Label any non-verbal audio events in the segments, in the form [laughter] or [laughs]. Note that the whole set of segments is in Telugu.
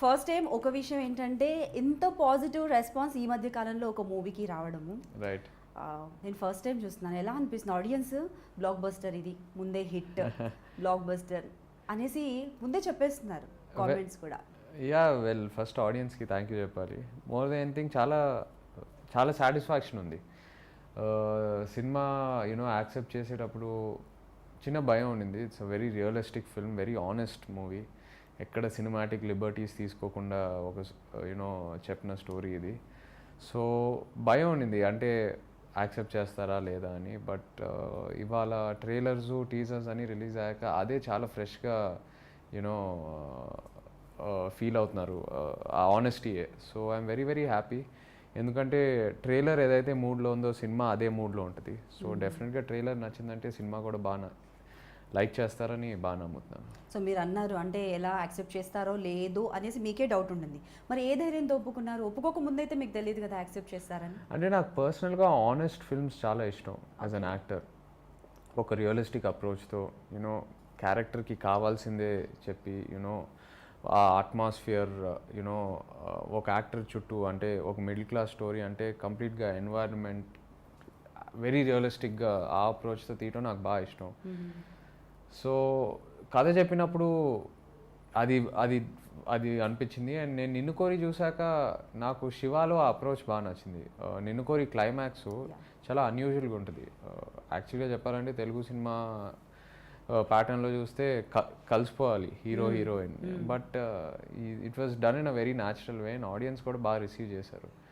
ఫస్ట్ టైం ఒక విషయం ఏంటంటే ఎంత పాజిటివ్ రెస్పాన్స్ ఈ మధ్య కాలంలో ఒక మూవీకి రావడము. రైట్ నేను ఫస్ట్ టైం చూస్తున్నాను. ఎలా అనిపిస్తుంది? ఆడియన్స్ బ్లాక్ బస్టర్ ఇది. ముందే హిట్ బ్లాక్ బస్టర్ అనేసి ముందే చెప్పేస్తున్నారు కామెంట్స్ కూడా. యా వెల్ ఫస్ట్ ఆడియన్స్కి థ్యాంక్ యూ చెప్పాలి. మోర్ దెన్ ఎనీథింగ్ చాలా చాలా సాటిస్ఫాక్షన్ ఉంది. సినిమా యూనో యాక్సెప్ట్ చేసేటప్పుడు చిన్న భయం ఉండింది. It's a very realistic film very honest movie ఎక్కడ సినిమాటిక్ లిబర్టీస్ తీసుకోకుండా ఒక యూనో చెప్పిన స్టోరీ ఇది. సో భయం ఉండింది. అంటే యాక్సెప్ట్ చేస్తారా లేదా అని. బట్ ఇవాళ ట్రైలర్స్ టీజర్స్ అని రిలీజ్ అయ్యాక అదే చాలా ఫ్రెష్గా యూనో ఫీల్ అవుతున్నారు ఆ ఆనెస్టీయే so I'm very very happy ఎందుకంటే ట్రైలర్ ఏదైతే మూడ్లో ఉందో సినిమా అదే మూడ్లో ఉంటుంది. సో డెఫినెట్గా ట్రైలర్ నచ్చిందంటే సినిమా కూడా బాగా లైక్ చేస్తారని బాగా నమ్ముతున్నాను. సో మీరు అన్నారు అంటే ఎలా యాక్సెప్ట్ చేస్తారో లేదు అనేసి మీకే డౌట్ ఉండింది మరి ఏ ధైర్యంతో ఒప్పుకున్నారు? ఒప్పుకోక ముందైతే మీకు తెలియదు కదా యాక్సెప్ట్ చేస్తారని. అంటే నాకు పర్సనల్గా ఆనెస్ట్ ఫిల్మ్స్ చాలా ఇష్టం యాజ్ అన్ యాక్టర్ ఒక రియలిస్టిక్ అప్రోచ్తో యూనో క్యారెక్టర్కి కావాల్సిందే చెప్పి యూనో ఆ అట్మాస్ఫియర్ యూనో ఒక యాక్టర్ చుట్టూ అంటే ఒక మిడిల్ క్లాస్ స్టోరీ అంటే కంప్లీట్గా ఎన్వైరన్మెంట్ వెరీ రియలిస్టిక్గా ఆ అప్రోచ్తో తీయటం నాకు బాగా ఇష్టం. సో కథ చెప్పినప్పుడు అది అది అది అనిపించింది. అండ్ నేను నిన్ను కోరి చూశాక నాకు శివాలో ఆ అప్రోచ్ బాగా నచ్చింది. నిన్ను కోరి క్లైమాక్స్ చాలా అన్యూజువల్గా ఉంటుంది. యాక్చువల్గా చెప్పాలంటే తెలుగు సినిమా ప్యాటర్న్లో చూస్తే క- కలిసిపోవాలి hero heroine. But it was done in a very natural way and audience కూడా బాగా రిసీవ్ చేశారు.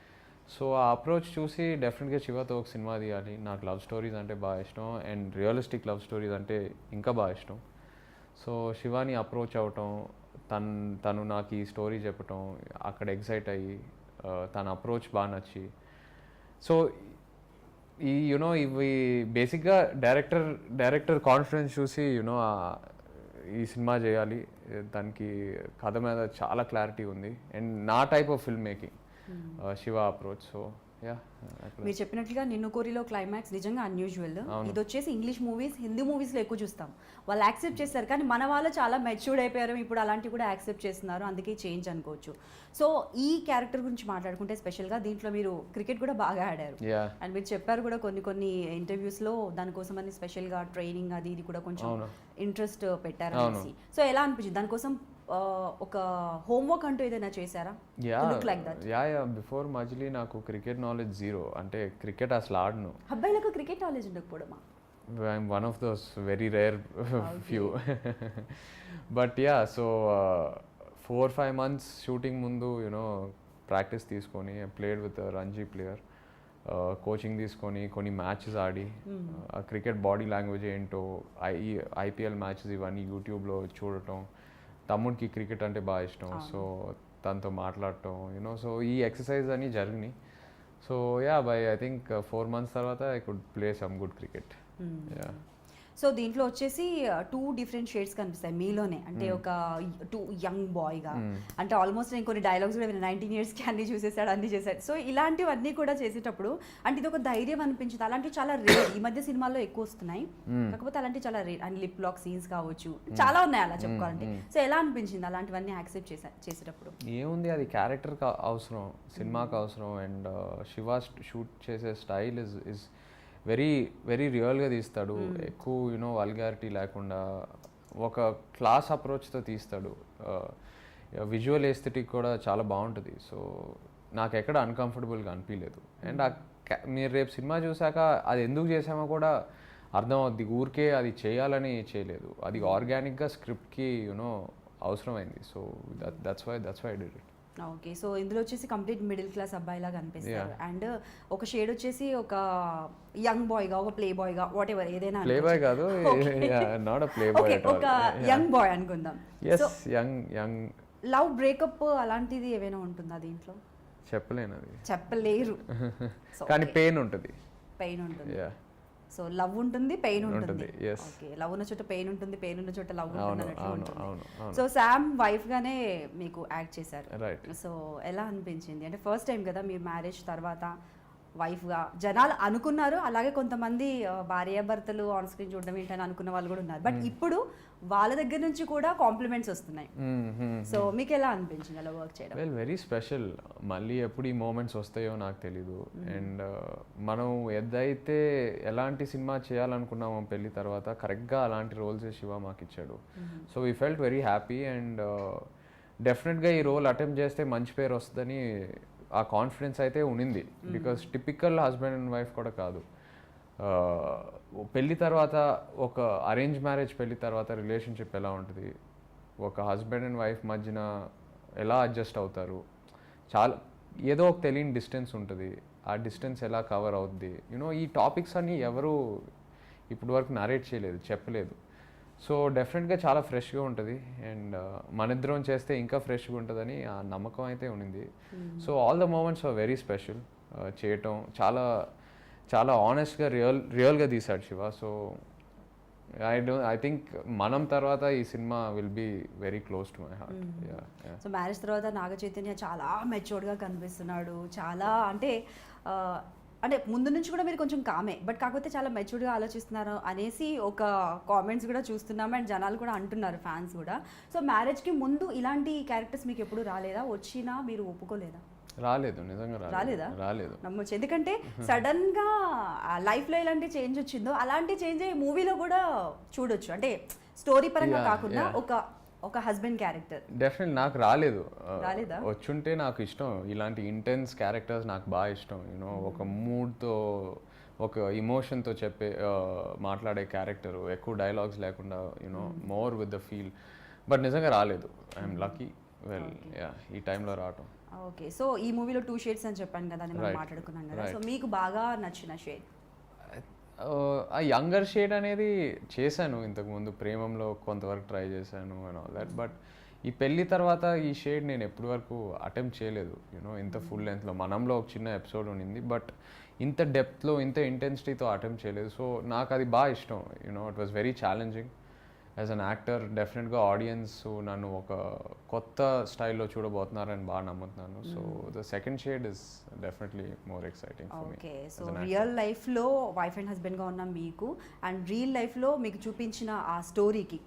సో ఆ అప్రోచ్ చూసి డెఫినెట్గా శివతో ఒక సినిమా తీయాలి. నాకు లవ్ స్టోరీస్ అంటే బాగా ఇష్టం. అండ్ రియలిస్టిక్ లవ్ స్టోరీస్ అంటే ఇంకా బాగా ఇష్టం. సో శివాని అప్రోచ్ అవటం తను తను నాకు ఈ స్టోరీ చెప్పటం అక్కడ ఎగ్జైట్ అయ్యి తన అప్రోచ్ బాగా నచ్చి. సో ఈ యునో ఇవి బేసిక్గా డైరెక్టర్ డైరెక్టర్ కాన్ఫిడెన్స్ చూసి యునో ఈ సినిమా చేయాలి. దానికి కథ మీద చాలా క్లారిటీ ఉంది. అండ్ నా type of film making. Shiva approach so మీరు చెప్పినట్లుగా నిన్ను కోరిలో క్లైమాక్స్ నిజంగా అన్యూజువల్ ఇది వచ్చేసి ఇంగ్లీష్ మూవీస్ హిందీ మూవీస్లో ఎక్కువ చూస్తాం. వాళ్ళు యాక్సెప్ట్ చేస్తారు కానీ మన వాళ్ళు చాలా మెచ్యూర్డ్ అయిపోయారు ఇప్పుడు అలాంటివి కూడా యాక్సెప్ట్ చేస్తున్నారు అందుకే చేంజ్ అనుకోవచ్చు. సో ఈ క్యారెక్టర్ గురించి మాట్లాడుకుంటే స్పెషల్గా దీంట్లో మీరు క్రికెట్ కూడా బాగా ఆడారు. అండ్ మీరు చెప్పారు కూడా కొన్ని కొన్ని ఇంటర్వ్యూస్లో దానికోసం అని స్పెషల్గా ట్రైనింగ్ అది ఇది కూడా కొంచెం. ఇంట్రెస్ట్ పెట్టారు అనేసి సో ఎలా అనిపించింది? దానికోసం ఒక హోంవర్క్ అంటూ ఏదైనా చేశారా? Ya ya ya before Majili నాకు క్రికెట్ నాలెడ్జ్ జీరో అంటే క్రికెట్ అసలు ఆడను. అబ్బాయిలకు cricket knowledge ఉండకపోవడమా? I'm one of those very rare few but ya so four five months shooting ముందు యూనో ప్రాక్టీస్ తీసుకొని played with Ranji player coaching తీసుకొని కొన్ని మ్యాచెస్ ఆడి క్రికెట్ బాడీ లాంగ్వేజ్ ఏంటో ఐ ఐపీఎల్ మ్యాచెస్ ఇవన్నీ యూట్యూబ్లో చూడటం తమ్ముడికి క్రికెట్ అంటే బాగా ఇష్టం. సో తనతో మాట్లాడటం యూనో సో ఈ ఎక్సర్సైజ్ అని జరిగినాయి. So ya by I think four months తర్వాత I could play some good cricket ya so దీంట్లో వచ్చేసి టూ డిఫరెంట్ షేడ్స్ కనిపిస్తాయి మీలోనే. అంటే ఒక టూ యంగ్ బాయ్గా అంటే ఆల్మోస్ట్ నేను కొన్ని డైలాగ్స్ కూడా నైన్టీన్ ఇయర్స్కి అన్ని చూసేసాడు అన్ని చేశాడు. సో ఇలాంటివన్నీ కూడా చేసేటప్పుడు అంటే ఇది ఒక ధైర్యం అనిపించింది. అలాంటివి చాలా రేర్ ఈ మధ్య సినిమాల్లో ఎక్కువ వస్తున్నాయి. కాకపోతే అలాంటివి చాలా rare and lip lock scenes కావచ్చు. చాలా ఉన్నాయి అలా చెప్పుకోవాలంటే. సో ఎలా అనిపించింది అలాంటివన్నీ యాక్సెప్ట్ చేసా చేసేటప్పుడు? ఏముంది? అది క్యారెక్టర్కి అవసరం సినిమాకి అవసరం. అండ్ శివ షూట్ చేసే style is is very very రియల్గా తీస్తాడు. ఎక్కువ యూనో వల్గారిటీ లేకుండా ఒక క్లాస్ అప్రోచ్తో తీస్తాడు. విజువల్ ఎస్థెటిక్ కూడా చాలా బాగుంటుంది. సో నాకు ఎక్కడ అన్కంఫర్టబుల్గా అనిపించలేదు అండ్ మీరు రేపు సినిమా చూసాక అది ఎందుకు చేసామో కూడా అర్థం అవుద్ది ఊరికే అది చేయాలని చేయలేదు. అది ఆర్గానిక్గా స్క్రిప్ట్కి యూనో అవసరమైంది. So that that's why that's why did it okay so ఇందులో వచ్చేసి కంప్లీట్ మిడిల్ క్లాస్ అబ్బాయిలా కనిపిస్తారు అండ్ ఒక షేడ్ వచ్చేసి ఒక యంగ్ బాయ్గా ఒక ప్లే బాయ్గా వాట్ ఎవర్ ఏదైనా ప్లే బాయ్ కాదు నాట్ ప్లే బాయ్ ఓకే ఒక యంగ్ బాయ్ అనుకుందాం. Yes young young love breakup అలాంటిది ఏమైనా ఉంటుందా దీంట్లో? చెప్పలేను అది. చెప్పలేరు. [laughs] కానీ పెయిన్ ఉంటుంది. పెయిన్ ఉంటుంది. యా సో లవ్ ఉంటుంది పెయిన్ ఉంటుంది. ఓకే లవ్ ఉన్న చోట పెయిన్ ఉంటుంది పెయిన్ ఉన్న చోట లవ్ ఉంటుంది అన్నట్లు ఉంటుంది. సో శామ్ వైఫ్ గానే మీకు యాక్ట్ చేశారు. సో ఎలా అనిపించింది? అంటే ఫస్ట్ టైం కదా మీరు మ్యారేజ్ తర్వాత వైఫ్గా. జనాలు అనుకున్నారు. అలాగే కొంతమంది భార్యాభర్తలు ఆన్ స్క్రీన్ చూడడం ఏంటని అనుకున్న వాళ్ళు కూడా ఉన్నారు. బట్ ఇప్పుడు వాళ్ళ దగ్గర నుంచి కూడా కాంప్లిమెంట్స్ వస్తున్నాయి. సో మీకు ఎలా అనిపించింది అలా వర్క్ చేయడం? వెల్ వెరీ స్పెషల్ మళ్ళీ ఎప్పుడు ఈ మూమెంట్స్ వస్తాయో నాకు తెలీదు. అండ్ మనం ఏదైతే ఎలాంటి సినిమా చేయాలనుకున్నామో పెళ్ళి తర్వాత కరెక్ట్గా అలాంటి రోల్స్ శివ మాకు ఇచ్చాడు so we felt very happy and డెఫినెట్గా ఈ రోల్ అటెంప్ట్ చేస్తే మంచి పేరు వస్తుందని ఆ కాన్ఫిడెన్స్ అయితే ఉనింది. Because typical husband and wife కూడా కాదు. ఆ, పెళ్ళి తర్వాత ఒక అరేంజ్ మ్యారేజ్ పెళ్ళి తర్వాత రిలేషన్షిప్ ఎలా ఉంటుంది? ఒక హస్బెండ్ అండ్ వైఫ్ మధ్యన ఎలా అడ్జస్ట్ అవుతారు? చాలా ఏదో ఒక తెలియని డిస్టెన్స్ ఉంటుంది. ఆ డిస్టెన్స్ ఎలా కవర్ అవుద్ది? యూనో ఈ టాపిక్స్ అన్నీ ఎవరు ఇప్పటి వరకు నరేట్ చేయలేదు చెప్పలేదు. సో డెఫినెట్గా చాలా ఫ్రెష్గా ఉంటుంది. అండ్ మన ఇద్దరం చేస్తే ఇంకా ఫ్రెష్గా ఉంటుందని ఆ నమ్మకం అయితే ఉండింది. So all the moments are very special చేయటం చాలా చాలా ఆనెస్ట్గా రియల్ రియల్గా తీశాడు Shiva. So I do I think మనం తర్వాత ఈ cinema will be very close to my heart so marriage తర్వాత నాగ చైతన్య చాలా మెచ్యూర్డ్గా కనిపిస్తున్నాడు. చాలా అంటే ఆ, అంటే ముందు నుంచి కూడా మీరు కొంచెం కామే బట్ కాకపోతే చాలా మెచ్యూర్డ్గా ఆలోచిస్తున్నారు అనేసి ఒక కామెంట్స్ కూడా చూస్తున్నాం అండ్ జనాలు కూడా అంటున్నారు ఫ్యాన్స్ కూడా. సో మ్యారేజ్కి ముందు ఇలాంటి క్యారెక్టర్స్ మీకు ఎప్పుడు రాలేదా? వచ్చినా మీరు ఒప్పుకోలేదా? రాలేదు నిజంగా రాలేదా? రాలేదు? నమ్మొచ్చు. ఎందుకంటే [laughs] సడన్గా లైఫ్లో ఎలాంటి చేంజ్ వచ్చిందో అలాంటి చేంజ్ మూవీలో కూడా చూడొచ్చు. అంటే స్టోరీ పరంగా కాకుండా. ఒక ఒక హస్బెండ్ క్యారెక్టర్. డెఫినెట్ నాకు రాలేదు. రాలేదా? వచ్చుంటే నాకు ఇష్టం. ఇలాంటి ఇంటెన్స్ క్యారెక్టర్స్ నాకు బాగా ఇష్టం. యూనో ఒక మూడ్తో ఒక ఇమోషన్తో చెప్పే మాట్లాడే క్యారెక్టర్ ఎక్కువ డైలాగ్స్ లేకుండా you know more with the feel but నిజంగా రాలేదు. ఐఎమ్ లక్కీ వెల్ యా ఈ టైంలో రావటం. ఓకే సో ఈ మూవీలో టూ షేడ్స్ అని చెప్పాను కదా అని మనం Right. మాట్లాడుకున్నాం కదా. సో. మీకు బాగా నచ్చిన షేడ్ ఆ యంగర్ షేడ్ అనేది చేశాను ఇంతకుముందు. ప్రేమంలో కొంతవరకు ట్రై చేశాను అండ్ ఆల్ దట్ బట్ ఈ పెళ్ళి తర్వాత ఈ షేడ్ నేను ఎప్పటి వరకు అటెంప్ట్ చేయలేదు. యూనో ఇంత ఫుల్ లెంత్లో మనంలో ఒక చిన్న ఎపిసోడ్ ఉండింది. బట్ ఇంత డెప్త్లో ఇంత ఇంటెన్సిటీతో అటెంప్ట్ చేయలేదు. సో నాకు అది బాగా ఇష్టం. You know it was very challenging as an actor డెఫినెట్గా ఆడియన్స్ నన్ను ఒక కొత్త స్టైల్లో చూడబోతున్నారని బాగా నమ్ముతున్నాను so the second shade is definitely more exciting okay so real లైఫ్లో వైఫ్ అండ్ హస్బెండ్గా ఉన్న మీకు అండ్ రియల్ లైఫ్లో మీకు చూపించిన ఆ స్టోరీకి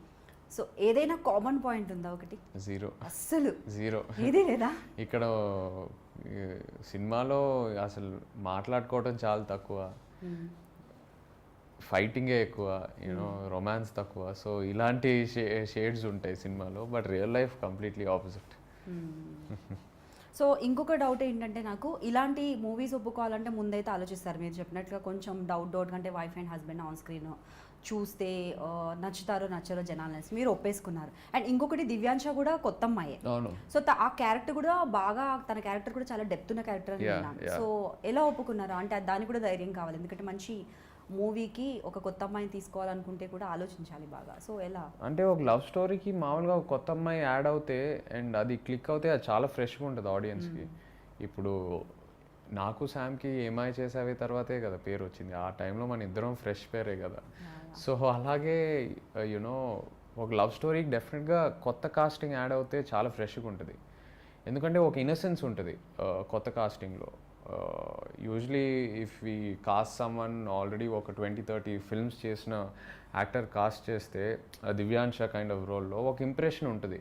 సో ఏదైనా కామన్ పాయింట్ ఉందా ఒకటి? జీరో అస్సలు. జీరో ఏది లేదా? [laughs] ఇక్కడ సినిమాలో అసలు మాట్లాడుకోవడం చాలా తక్కువ. ఫైటింగే ఎక్కువ యూనో రొమాన్స్ తక్కువ. సో ఇలాంటి షేడ్స్ ఉంటాయి సినిమాలో but real life completely opposite so ఇంకొక డౌట్ ఏంటంటే నాకు ఇలాంటి మూవీస్ ఒప్పుకోవాలంటే ముందైతే ఆలోచిస్తారు. మీరు చెప్పినట్లుగా కొంచెం డౌట్ డౌట్ అంటే wife and husband on screen చూస్తే నచ్చుతారో నచ్చరో జనాలు అనేసి మీరు ఒప్పేసుకున్నారు. అండ్ ఇంకొకటి దివ్యాంశ కూడా కొత్త అమ్మాయే. సో ఆ క్యారెక్టర్ కూడా బాగా తన క్యారెక్టర్ కూడా చాలా డెప్త్ ఉన్న క్యారెక్టర్ అని. సో ఎలా ఒప్పుకున్నారు? అంటే దానికి కూడా ధైర్యం కావాలి. ఎందుకంటే మంచి మూవీకి ఒక కొత్త అమ్మాయిని తీసుకోవాలనుకుంటే కూడా ఆలోచించాలి బాగా. సో ఎలా? అంటే ఒక లవ్ స్టోరీకి మామూలుగా ఒక కొత్త అమ్మాయి యాడ్ అవుతే అండ్ అది క్లిక్ అవుతే అది చాలా ఫ్రెష్గా ఉంటుంది ఆడియన్స్కి. ఇప్పుడు నాకు శామ్కి ఏమై చేసావే తర్వాతే కదా పేరు వచ్చింది. ఆ టైంలో మన ఇద్దరం ఫ్రెష్ పేరే కదా. సో అలాగే యునో ఒక లవ్ స్టోరీకి డెఫినెట్గా కొత్త కాస్టింగ్ యాడ్ అవుతే చాలా ఫ్రెష్గా ఉంటుంది. ఎందుకంటే ఒక ఇన్నసెన్స్ ఉంటుంది కొత్త కాస్టింగ్లో. Usually if we cast someone already ఒక ట్వంటీ థర్టీ ఫిల్మ్స్ చేసిన యాక్టర్ కాస్ట్ చేస్తే ఆ దివ్యాంశ కైండ్ ఆఫ్ రోల్లో ఒక ఇంప్రెషన్ ఉంటుంది.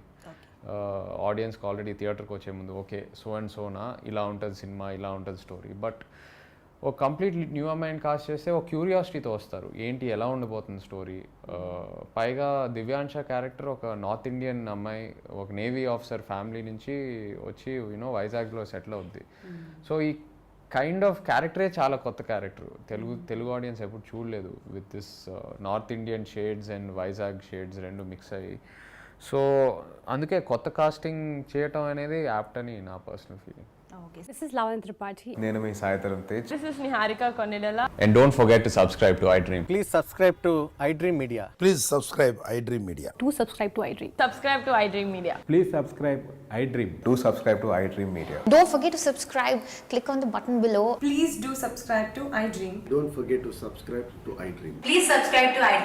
ఆడియన్స్కి ఆల్రెడీ థియేటర్కి వచ్చే ముందు ఓకే సో అండ్ సోనా ఇలా ఉంటుంది సినిమా ఇలా ఉంటుంది స్టోరీ బట్ ఒక కంప్లీట్ న్యూ అమ్మాయిని కాస్ట్ చేస్తే ఒక క్యూరియాసిటీతో వస్తారు. ఏంటి ఎలా ఉండబోతుంది స్టోరీ పైగా దివ్యాంశ క్యారెక్టర్ ఒక నార్త్ ఇండియన్ అమ్మాయి ఒక నేవీ ఆఫీసర్ ఫ్యామిలీ నుంచి వచ్చి యూనో వైజాగ్లో సెటిల్ అవుద్ది. సో ఈ కైండ్ ఆఫ్ క్యారెక్టరే చాలా కొత్త క్యారెక్టర్ తెలుగు తెలుగు ఆడియన్స్ ఎప్పుడు చూడలేదు with this north Indian shades and Vizag shades రెండు మిక్స్ అయ్యి. సో అందుకే కొత్త కాస్టింగ్ చేయటం అనేది యాప్ట్ అని నా personal feeling Okay This is Lavan Tripathi. నేను మీ Sai Dharam Tej This is Niharika Konilala. And don't forget to subscribe to iDream Please subscribe to iDream Media. Please subscribe iDream Media. Do subscribe to iDream. Subscribe to iDream Media. Please subscribe iDream. To subscribe to iDream Media Don't forget to subscribe. Click on the button below. Please do subscribe to iDream. Don't forget to subscribe to iDream. Please subscribe to I